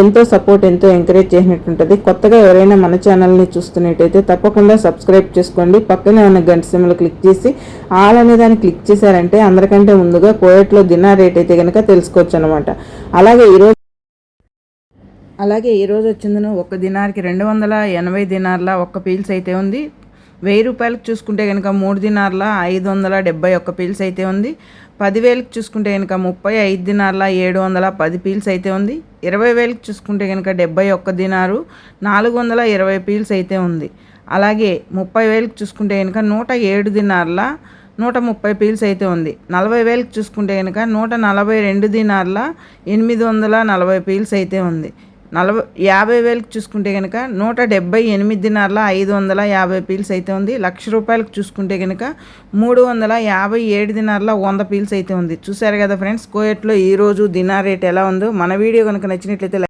ఎంతో సపోర్ట్ ఎంతో ఎంకరేజ్ చేసినట్టుంటుంది. కొత్తగా ఎవరైనా మన ఛానల్ని చూస్తున్నట్టయితే తప్పకుండా సబ్స్క్రైబ్ చేసుకోండి. పక్కనే ఉన్న గంట సిమ్లు క్లిక్ చేసి ఆల్ అనే దాన్ని క్లిక్ చేశారంటే అందరికంటే ముందుగా కోయట్లో దినా రేట్ అయితే కనుక తెలుసుకోవచ్చు అనమాట అలాగే ఈరోజు అలాగే ఈరోజు వచ్చిందను ఒక దినానికి రెండు వందల ఎనభై దినార్ల ఒక్క పీల్స్ అయితే ఉంది. వెయ్యి రూపాయలకు చూసుకుంటే కనుక మూడు దినార్ల ఐదు వందల డెబ్బై ఒక్క పీల్స్ అయితే ఉంది. పదివేలకు చూసుకుంటే కనుక ముప్పై ఐదు దినార్ల ఏడు వందల పది పీల్స్ అయితే ఉంది. ఇరవై వేలకు చూసుకుంటే కనుక డెబ్బై ఒక్క దినారు నాలుగు వందల ఇరవై పీల్స్ అయితే ఉంది. అలాగే ముప్పై వేలకు చూసుకుంటే కనుక నూట ఏడు దినార్ల నూట ముప్పై పీల్స్ అయితే ఉంది. నలభై వేలకు చూసుకుంటే కనుక నూట నలభై రెండు దినార్ల ఎనిమిది వందల నలభై పీల్స్ అయితే ఉంది. నలభై యాభై వేలకు చూసుకుంటే కనుక నూట డెబ్బై ఎనిమిది ఐదు వందల యాభై పీల్స్ అయితే ఉంది. లక్ష రూపాయలకు చూసుకుంటే కనుక మూడు వందల యాభై ఏడు దినార్ల వంద పీల్స్ అయితే ఉంది. చూసారు కదా ఫ్రెండ్స్ కోయట్లో ఈరోజు దినార్ రేట్ ఎలా ఉందో. మన వీడియో కనుక నచ్చినట్లయితే